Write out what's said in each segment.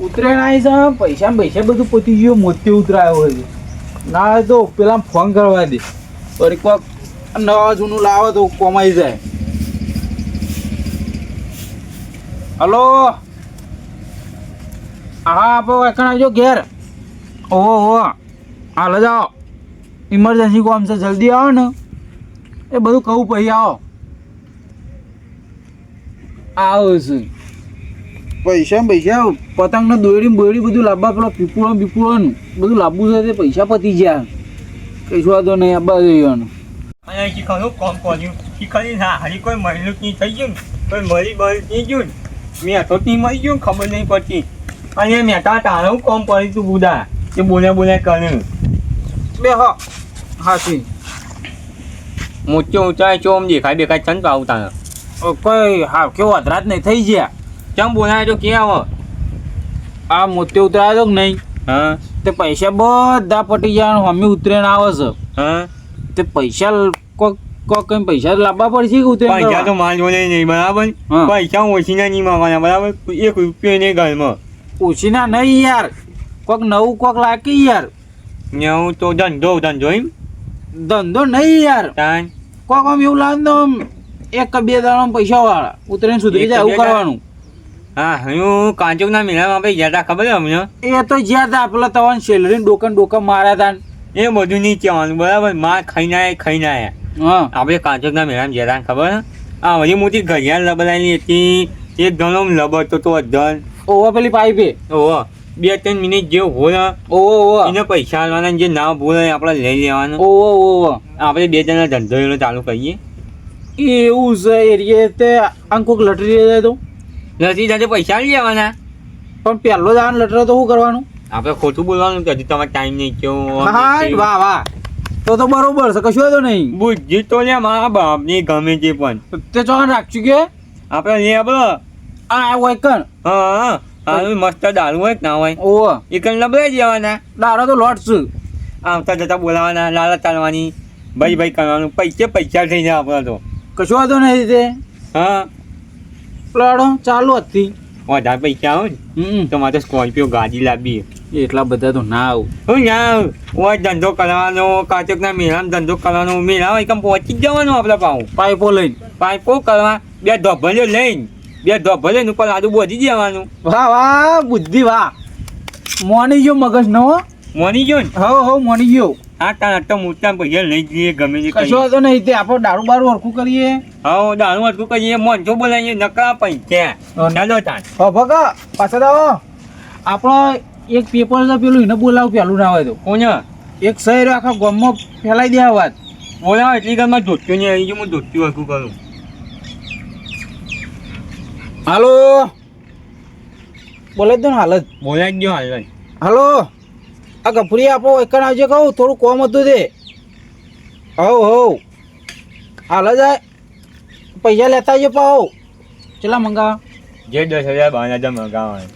ઉતરાયણ આવી છે, પૈસા પૈસા બધું પતી ગયું મોતી ઉતરાયો હોય ના તો પેલા ફોન કરવા દે. વળી કોક નવા જૂનું લાવો તો કોમાઈ જાય. હલો? હા, આપો એકણ આવજો ઘેર. ઓહો ઓહો હાલો જ આવો ઇમરજન્સી કોમ છે, જલ્દી આવો ને. એ બધું કહું, પછી આવો. આવું છું. પૈસા પૈસા પતંગ ને દોરી ને બોરી બધું લાવવા પેલો પીપુળો ને પીપુળો બધું લાવવું છે તે પૈસા પતી ગયા. કઈ વાંધો નહીં આબા જવાનું. અને શીખવાનું કોમ કર્યું? શીખવાની ના હારી કોઈ મહિલું નહીં થઈ ગયું કોઈ મરી બરી નહીં ગયું મેં તો નહીં મરી ગયું ખબર નહીં પડતી. અને મેં તા તારું કોમ પડ્યું તું બુદા એ બોલ્યા બોલ્યા કર્યું. બે હા હાથી. મોચો ઊંચાઈ ચોમ દેખાય દેખાય ચંદ પાવું તારે કોઈ હા કેવો અધરાત નહીં થઈ ગયા. ચમ બોલાય તો કે આવો? આ મોતે ઉતરાયો કે નહીં? હા. તે પૈસા બધા પટી ગયા મમ્મી ઉતરેણ આવે છે. હા. તે પૈસા કોક કોક કઈ પૈસા લાવવા પડશે કે ઉતરે પૈસા તો? માલ જોડે નહીં બરાબર. પૈસા ઓછીના નહીં માગવાના બરાબર? એક રૂપિયો નહીં ઘરમાં. ઓછીના નહીં યાર. કોક નવું કોક લાગે યાર. હું તો ધંધો ધંધો એમ? ધંધો નહીં યાર. કોક આમ એવું લાગે એક બે દાડા પૈસા વાળા. ઉતરે સુધરી જાય એવું કરવાનું. હા હું કાંચોકના મેળામાં આપણે ગયા હતા ખબર છે અમને? એ તો જ્યાં તા પેલા તવાન સેલરી ડોકન ડોકન માર્યા તા એ બધું નહીં કહેવાનું બરાબર? માં ખાઈને આયા ખાઈને હા. આપણે કાંચોકના મેળામાં ગયા હતા ખબર હા આ મોટી ઘડિયાળ લબડાયેલી હતી. એક ગણો લબડતો તો અધન ઓવા પેલી પાઇપે? ઓહો બે ત્રણ મિનિટ જે હોય ઓવો ઓવો એને પૈસા આલવાના જે ના ભૂલ આપણે લઈ લેવાનું. ઓવો ઓવો આપણે બે જણા ધંધો ચાલુ કરીએ. એવું છે એરિયે તે આમ કોક લટરી જાય તો? નથી સાથે પૈસા લઈ લેવાના. પણ પહેલો જ લટરો તો શું કરવાનું? આપણે ખોટું બોલવાનું કે હજુ તમારે ટાઈમ નહીં હા વાહ વાહ. તો તો બરોબર છે કશું વાંધો નહીં. બુદ્ધિ તો લે મારા બાપની ગમે તે પણ. તે ચોકન રાખશું કે. આપણે લે આપણે આ હોય કણ. હા હા. મસ્ત દારૂ હોય ના હોય. ઓ એ કણ લબડાઈ દેવાના. દારો તો લોટ છે. આવતા જતા બોલાવાના લાલા ચાલવાની ભાઈ ભાઈ કરવાનું. પૈસે પૈસા થઈ જાય આપણા તો કશું વાંધો નહીં તે. હા. લાડો ચાલુ હતી. વધારે પૈસા આવે ને તો મારે સ્કોર્પિયો ગાડી લાવી એટલા બધા તો ના આવું. હું ના ઓય ધંધો કરવાનો કાચકના મેળામાં ધંધો કરવાનો મેળા હોય કેમ પહોંચી જવાનું આપણે પાઉં પાઇપો લઈને. પાઇપો કરવા બે ધોભલ્યો લઈને બે ધોભલ્યો ને ઉપર આડું બોધી જવાનું. વાહ વાહ બુદ્ધિ વાહ. મોની ગયો મગજ નો હો મોની ગયો ને? હો હો મોની ગયો. આ તાર તો મોટા પૈસા લઈ જઈએ ગમે તે કશું તો નહીં તે આપણે દારૂ બારું હરખું કરીએ. હા દારૂ અટકું કરીએ મોનસો બોલાવીએ નકરા પૈસા હા. ચાલો તાન હો ભગા પાછળ આવો. આપણો એક પેપર છે પેલું એને બોલાવ પેલું ના હોય તો. કોને? એક શહેર આખા ગામમાં ફેલાઈ દે વાત. બોલાવ એટલી ગામમાં ધોત્યો નહીં આવી ગયો હું ધોત્યું હરખું કરું હાલો. બોલે જ દો ને હાલ જ. બોલાઈ ગયો હાલ જ. હાલો. આ ગફરી આપો એક આવજે કહું થોડું કોમ હતું તે. હવ હવ. હાલ જ પૈસા લેતા આવજો પાહો. ચેલા મંગાવા? જે દસ હજાર બાર હજાર મંગાવવાનું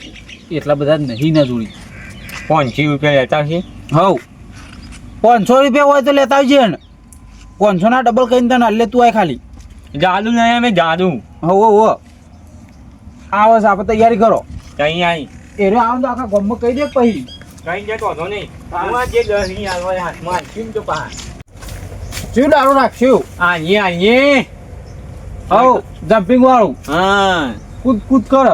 એટલા બધા નહીં ના જોડી. પાંચસી રૂપિયા લેતા છે હવ. પાંચસો રૂપિયા હોય તો લેતા આવજે ને. પાંચસો ના ડબલ કહીને તને હાલ લે તું આય ખાલી. જાદુ નહીં અમે જાદુ. હવ હો આવે છે આપણે તૈયારી કરો. કઈ આવી એ રહ્યો આવે તો આખા ગામમાં કહી દે પછી. કઈ જતો હતો નહીં. હું આ જે દસ હાથમાં તો પા શું દારૂ રાખશું આઈએ આઈએ હવ જમ્પિંગ વાળું. હા. કૂદ કૂદ કર.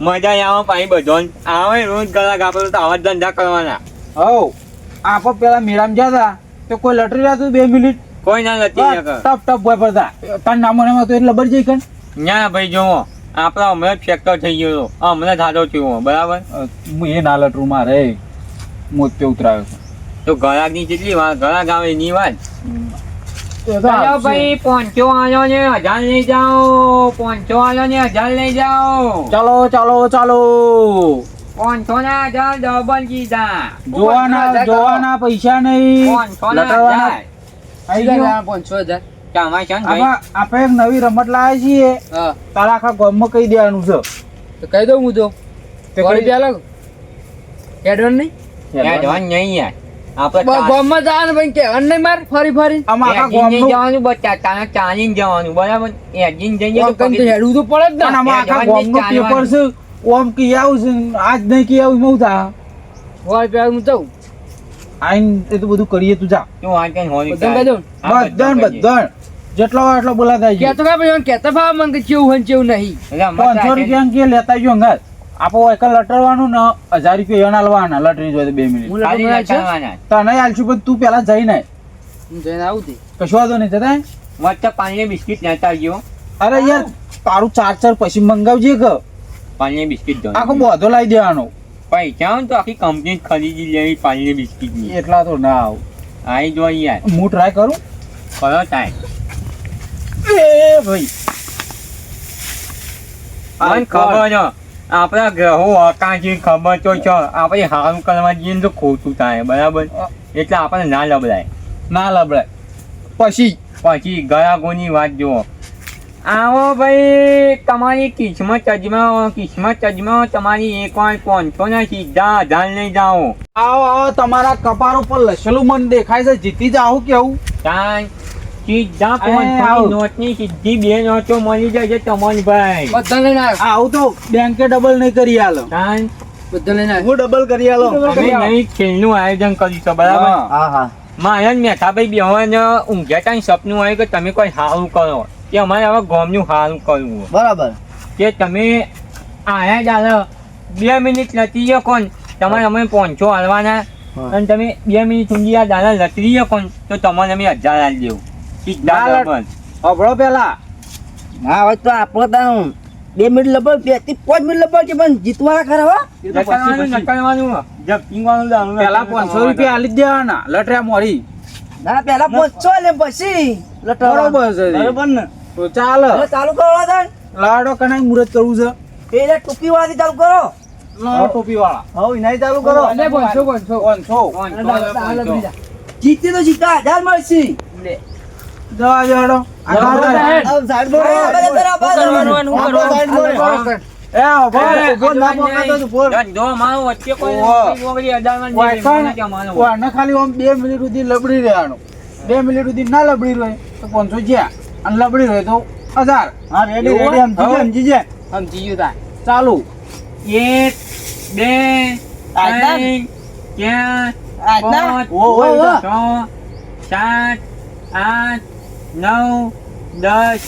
મજા આવે પાણી બધો આવે રોજ કલાક આપણે તો આવા ધંધા કરવાના. હવ આપો પેલા મેળામાં જતા તો કોઈ લટરી રહેતું બે મિનિટ? કોઈ ના નથી ટપ ટપ હોય પડતા તાર નામો નામ તો એટલે બળી જાય કણ? ના ભાઈ જોવો આપણા હમણાં ફેક્ટર થઈ ગયો હતો. હમણાં થાતો થયો બરાબર? હું એ ના લટરું મારે. મોતે ઉતરાયો તો ગળાકની કેટલી વાત ગળાક આવે એની વાત? છે ચાલો ભાઈ પોંચો આલો ને હજાર લઈ જાઓ પોંચો આલો ને હજાર લઈ જાઓ. ચાલો ચાલો ચાલો. પોંચો ના હજાર ડબલ કીધા. જોવાના જોવાના પૈસા નહીં. પોંચો ના હજાર. આઈ ગયું. પાંચસો હજાર. આપણે એક નવી રમત લાવ્યા છીએ. તારા આખા ગામમાં કહી દેવાનું છે. કહી દઉં હું તો. વળી કહી અલગ એડવાન્સ નહીં? નહીં યાર. આપણે ગામમાં જવાનું ભાઈ કહેવાનું નહીં માર? ફરી ફરી. આમાં ગામનું જવાનું બચ્ચા તાને ચાલીને જવાનું બરાબર? એજીને જઈએ તો કંઈ તો તો પડે જ ને. આમાં આખા ગામનું પેપર છે. ઓમ કી આવું છે આજ નહીં કી આવું મઉ થા રૂપિયા હું દઉં આઈને એ તો બધું કરીએ તું જા. આ કઈ બધાને? હા, બધાન જેટલો હોય એટલો બોલાતા જાય તો કા ભાઈ કેતા ભાવ મને કેવું હોય નહીં. રૂપિયા કે લેતા જો અંગાત આપો એક લટરવાનું ને હજાર રૂપિયા એના લવાના લટરી જોઈએ બે મિનિટ. તને આલશું પણ તું પેલા જઈ આય. જઈને આવું તે. કશું વાંધો નહીં જતા વચ્ચે પાણી બિસ્કિટ લેતા આવજો અરે યાર તારું ચાર ચાર પછી મંગાવજે કે. પાણી બિસ્કિટ આખો બધો લાવી દેવાનો. પૈસા તો આખી કંપની ખરીદી લેવી પાણી બિસ્કિટની. એટલા તો ના આવું. આઈ જો યાર. હું ટ્રાય કરું? કયો ટાઈમ એ ભાઈ. આ ખબર છે. આપણા ગ્રહો આકાશી ખબર તો છે. આપણે સારું કરવા જઈએ તો ખોટું થાય બરાબર? એટલે આપણને ના લબડાય ના લબડાય પછી? પછી ગળાગોની વાત જુઓ. આવો ભાઈ તમારી કિસ્મત અજમાવો કિસ્મત અજમાવો તમારી એક વાર પહોંચો ને સીધા ધાન લઈ જાઓ. આવો આવો તમારા કપાળ ઉપર લસેલું મન દેખાય છે જીતી જાઓ કેવું? ત્યાં સીધા પાંચસો. નોટની સીધી બે નોટો મળી જાય તમન ભાઈ બધા લઈને આવું. તો બેંકે ડબલ નહીં કરી આલો. બધા લઈને હું ડબલ કરી આલો. અમે નવી ખેલનું આયોજન કરીશું બરાબર? હા. હા મારા મેઠાભાઈ બેવાને ઊંઘ્યા તા સપનું હોય કે તમે કોઈ સારું કરો. કે અમારે હવે ગોમનું સારું કરવું. બરાબર. કે તમે આયા જ બે મિનિટ લતી કોણ? તમારે અમે પાંચસો હાલવાના. અને તમે બે મિનિટ સુધી આ દાદા લતરી કોણ? તો તમારે અમે હજાર હાલ દેવું. ના. અભળો પેલા. હા હવે તો આપણો તારું બે મિનિટ લબર બેથી પાંચ મિનિટ લબર છે પણ જીતવાના ખરા હો? નકલવાનું, નકલવાનું. જપ્તીવાનું દારૂ પેલા પાંચસો રૂપિયા આલી દેવાના લટર્યા મોરી. ના પેલા પાંચસો લે પછી લટાડવા. બરોબર ને? તો ચાલ. ચાલુ કરો લાડો કનાઈ મુરત કરવું છે? પેલા ટોપી વાળાથી ચાલુ કરો. ટોપી વાળા હવે એનાથી ચાલુ કરો. પાંચસો પાંચસો. પાંચસો. જીતે તો જીતા હજાર મળશે. જવા ખાલી બે મિનિટ સુધી લબડી રહેવાનું. બે મિનિટ સુધી ના લબડી રહે તો પાંચસો જ્યાં. અને લબડી રહે તો હજાર. હા રેડી રેડી સમજી જાય સમજી ગયું? તા. ચાલુ. એક બે? ત્રણ ચાર પાંચ. છ સાત આઠ નવ દસ.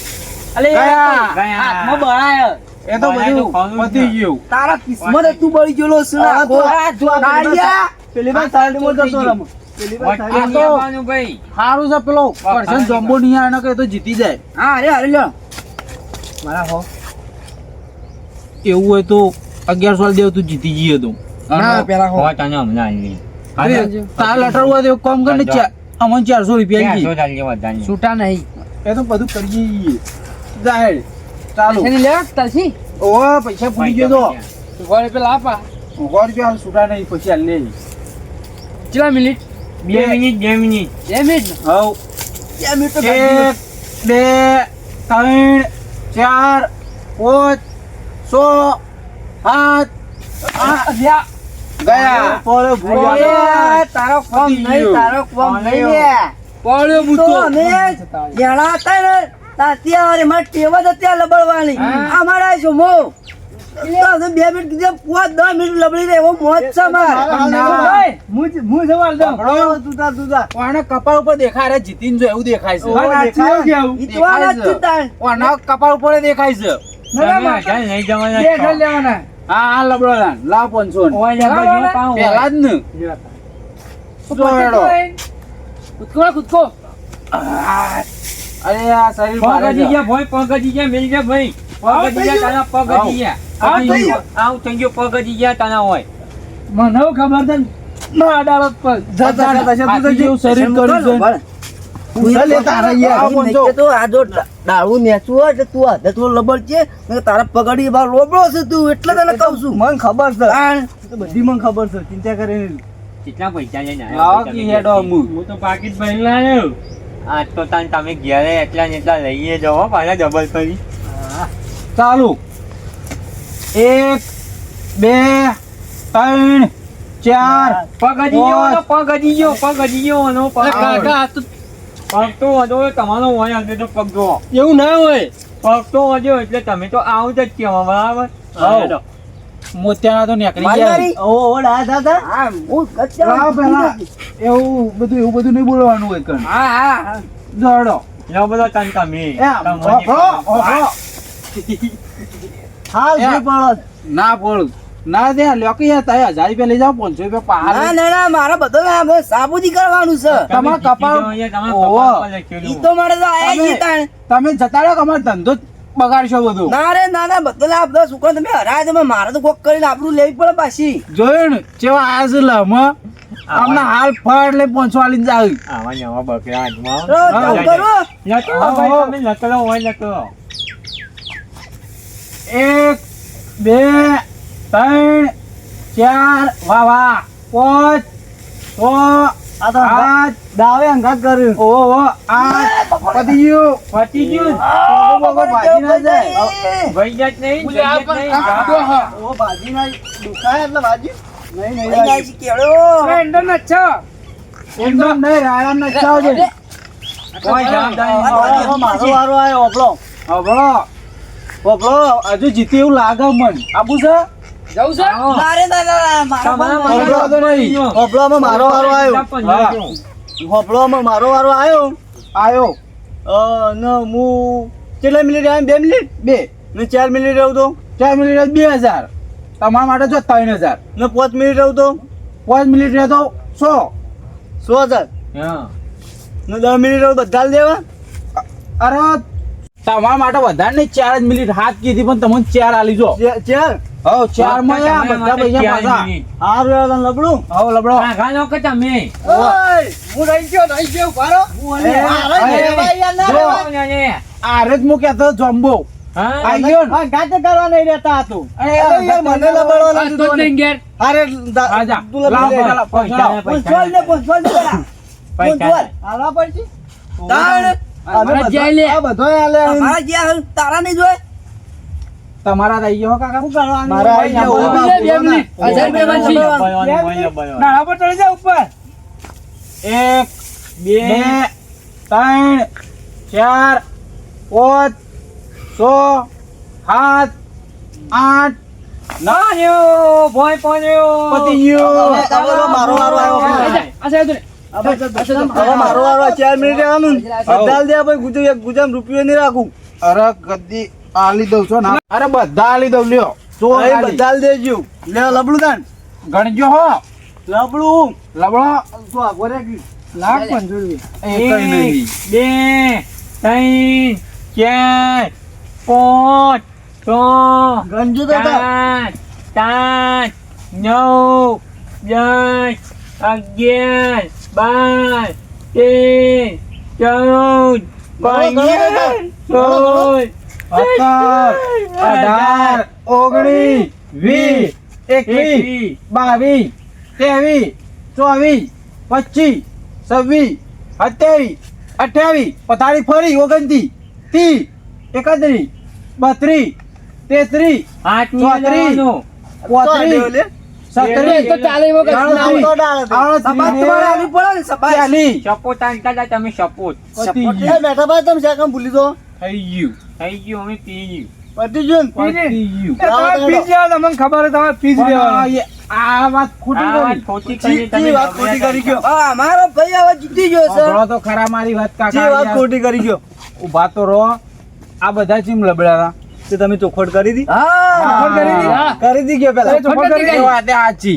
અલે ગયા. ગયા. હાથમાં બળાય એ તો બધું ખરું પતી. ગયું. તારા કિસ્મત તું બળી ગયેલો છે હા, તો આ જો આ કાળિયા. પેલી બાર સાઈડમાં જતો રમો. ભાઈ. સારું છે પેલો. કરશન જમ્બો નહીં આવે કે તો જીતી જાય. હા અરે અરે લ્યો મારા હો. એવું હોય તો અગિયાર સાલ દેવ તું જીતી જઈએ તું. ના પેલા તાર લટર હોય તો કામ કર ને ચાર અમને ચારસો રૂપિયા ચારસો. છૂટા નહીં. એ તો બધું કરી જઈએ જાહેર. ચાલુ. લે તલસી ઓ પૈસા પૂરી ગયો તો સો રૂપિયા લાપા સો રૂપિયા હાલ છૂટા નહીં પછી હાલ લે. કેટલા મિનિટ? બે મિનિટ બે મિનિટ. બે મિનિટ? હવ. બે મિનિટ તો એક બે ત્રણ ચાર પાંચ છ સાત આઠ. ગયા. પોરે ભૂલ્યા. તારો કોમ નહીં તારો કોમ નહીં લે. પડ્યો મૂતો અમે જણા હતા ને ત્યાંથી અમારી ટેવ જ હતી લબડવાની. અમારા છો મો? બે મિનિટ કીધું પાંચ દસ મિનિટ લબડી રહે એવો મોજ છે ના. હું કપાળ ઉપર દેખાય રે જીતીન જો એવું દેખાય છે. કપાળ ઉપર દેખાય છે. જવાના લેવાના. હા હા લબડો લાન લાવ. પાંચસો ને. ઓય લે ભાઈ, જો ને. કૂદકો કૂદકો અરે આ શરીર પગજી ગયા ભાઈ પગજી ગયા મેલ ગયા ભાઈ. આવ પગ હજી થઈ ગયા તારા પગજી ગયા. આવ થઈ ગયો. થઈ ગયો પગ હજી ગયા તારા હોય. મને ખબર છે ના અડાલત પર. જતા, જતા, જતા, આટલી જેવું શરીર કર્યું છે. તારા યાર. આ નહીં કે તો આ જો ડા- ડાળું નેચું હોય એટલે તું હાથે થોડો લબડ છે. નકર તારા પગડી લોબડો છે તું એટલે તને કહું છું. મને ખબર છે. બધી મને ખબર છે. ચિંતા કરે કેટલા પૈસા લઈને લાવો આવ્યા કે તમે હેડો હું તો પાકીટ ભરી લાવ્યો આજ તો તાન તમે ઘેરે એટલા ને એટલા લઈએ જાઓ હો, પાછા ડબલ કરી. ચાલુ. એક બે ત્રણ ચાર પગ હજી ગયો પગ હજી ગયો પગ હજી ગયો કાકા પગ તો વધો તમારો હોય એટલે તો પગ જો એવું ના હોય. પગ તો વધ્યો એટલે તમે તો આવો જ કહેવા બરાબર. મોતિયાના તો નીકળી ગયા. ઓ ઓ દા દાદા? હા હું કચ્ચા પેલા એવું બધું એવું બધું નહીં બોલવાનું હોય કણ. હા હા દોડો લો બધો તન તમે. હા ના બોલ ના દે લોકી યાર તાય હજાર રૂપિયા લઈ જાઓ પાંચસો રૂપિયા ના ના ના મારા બધો ના બસ સાબુજી કરવાનું છે. તમાર કપાળ-. ઈ તો મારે તો આયા તમે- છીએ તાણ. તમે જતા રહો કે અમારો ધંધો જ બગાડશો બધું? ના રે ના ના બધો લાભ દો છોકરા તમે હરાય તમે મારે તો કોક કરીને આપણું લેવી પડે પાછી. જોયું ને? કેવા આયા છે લમ હમણાં હાલ ફળ લઈ પાંચસો આલીને જાવ આવા નવા બકરા આજમાં નકલો હોય નકલો એક બે ત્રણ ચાર વાહ વાહ. પાંચ છ આ તો આઠ દાવે અંગાત કર્યું. ઓ ઓહો, આઠ. પતી ગયું. પતી ગયું. ઓહો, ભાજી ના જાય. ભાઈ જાત નહીં ઓ ભાજી ના દુખાય એટલે ભાજી. નહીં નહીં નહીં, ભાજી. કેળો. અંદર ન છો. એકદમ નહીં રાયરામ ના ચાવજે કોઈ જવાબદારી આ નહીં. તો મારો વારો આયો ઓપલો હભળો. હભળો. હજુ જીતે એવું લાગે મન. આપું છે? જવું છે. ના રે ના ના ના મારો. હોપલામાં વારો આવ્યો. હોપલામાં મારો વારો આવ્યો? આયો અ હું કેટલા મિનિટ આવ્યો? બે મિનિટ? બે. ને ચાર મિનિટ રહું તો? ચાર મિનિટ બે હજાર. તમારા માટે જો ત્રણ હજાર. ને પાંચ મિનિટ રહું તો? પાંચ મિનિટ રહેતો સો. સો હજાર? હા. ને દસ મિનિટ રહું બધા દેવા? અરે તમારા માટે વધારે નહીં ચાર જ મિનિટ. હાથ કીધી પણ તમને ચાર આલી જો. ચે- ચાર? હવ ચારમાં આ બધા પૈસા પાછા. મિનિટ. હારું લબડું. હવ લબડો. આઘા નો કે તમે. ઓય હું રહી ગયો રહી ગયો ઉભારો. હું ઘરે ભાઈ ના રે રહેવાય. આરે જ હું? કહેતો જમ્બો અરે અરે આ અરે. આ. તારા નહીં જોયે? તમારા રહી ગયો કાકા શું કરવાનું મારા આવી ગયા, બે મિનિટ, હજાર બે વાંચી ના પર ચડી જા ઉપર. એક બે ત્રણ ચાર પાંચ છ સાત આઠ. નાન્યો, ભોંય પોન્યો. પતી ગયું. મારો વારો આવ્યો. હવે મારો વારો આ ચાર મિનિટ રહેવાનું ને. બધા હાલ દે ભાઈ ગુજર એક ગુજામ રૂપિયો નહીં રાખું. અરે ગદ્દી. આલી દઉં છો ને અરે બધા આલી દઉં લ્યો. તો બધા હાલ દેજો. લે લબડું તાન ગણજો હો. લબડું. લબડો. તો આગો રે કી. લાખ પંચો રૂપિયા એ નહીં. બે ત્રણ ચાર પાંચ છ ગણજો તો. સાત સાત નવ દસ અગિયાર બાર તેર ચૌદ પંદર સોળ સત્તર અઢાર ઓગણીસ વીસ એકવીસ બાવીસ ત્રેવીસ ચોવીસ પચીસ છવ્વીસ સત્યાવીસ અઠ્યાવીસ પથારી ફરી ઓગણતી ત્રીસ એકત્રીસ બત્રીસ તેત્રીસ ચોત્રીસ. પોત્રીસ દેવ તો ચાલે એવો સપોર્ટ હતા તમે સપોર્ટ એ બેઠા ભાઈ તમે ભૂલી દો થઈ ગયું. થઈ ગયું અમે પી ગયું. પતી ગયું પતી ગયું. તમારે ફીસ તમને ખબર તમારે ફીસ પણ આ વાત ખોટી કરી. તમે જી વાત ખોટી કરી ગયો. હા, ભાઈ હવે જીતી ગયો છે તો ખરા મારી વાત કાકા વાત ખોટી કરી ગયો. ઊભા તો રહો. આ બધા ચીમ લબડ્યા તે તમે ચોખવટ કરી દી? હા. કરી દીધી? કરી દી ગયો પેલા. ચોખવટ કરી એ વાત એ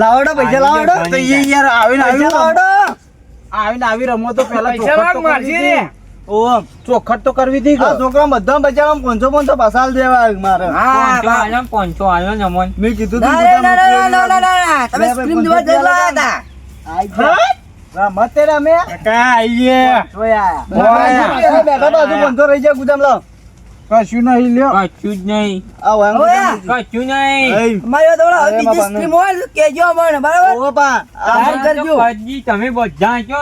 લાવડો પૈસા લાવડો. તો યાર આવીને આવી લાવડો. આવીને આવી રમો તો પેલા ઓમ ચોખટ તો કરવી હતી છોકરા બધા બચારા પોંચો પોંચો પસાર દેવા મારે. પોંચો આલો ને અમોન. મેં કીધું. તમે સ્ક્રીન જોવા જઈ હતા. રમત રમે કાકા આઈએ. જોયા ઓય. બેઠા બાજુ પાંચસો રહી જાય ગુદામ લાવ. કશું નહીં લ્યો. કશું જ નહીં. કશું નહીં. બીજી સ્ક્રીમ હોય તો કહેજો બરાબર? ઓહો પા આ હા. આ તો કરજો. તમે બધા છો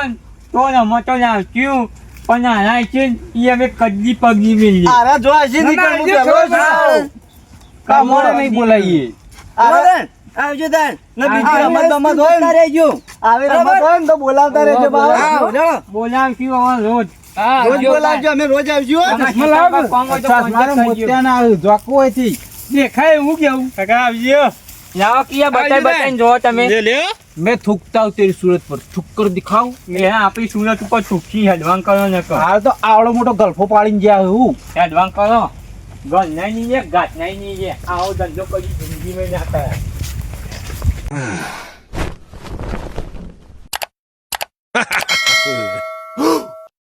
તો રમતો લાવશું. પણ આના છે ને ઈ અમે કદી પગી મેલી આરા જો આશી નીકળ ના, હું પડે. કામોડે નહીં બોલાઈએ? આરા આવજો તાન ને બીજી રમત ગમત હોય ને. રહેજો આવે રમત હોય ને તો બોલાવતા રહેજો બા હા, ચલો. બોલાવશું રોજ. રોજ બોલાવજો અમે રોજ આવજો. તમે ચશ્મા લાવો. કામ હોય. દેખાય હું કેવું? કાકા આવજો. લાવો કિયા બતાય આવજો જો તમે. લે લે मैं थूकता हूँ तेरी सूरत पर थूक कर दिखाऊ आप सूरत पर थूकी हेडवान करो ना कर हाँ तो आवड़ो मोटो गल्फो पाड़ी जा हेडवान करो गल नहीं नहीं है नहीं नहीं आओ धंधो कभी ज़िंदगी में जाता है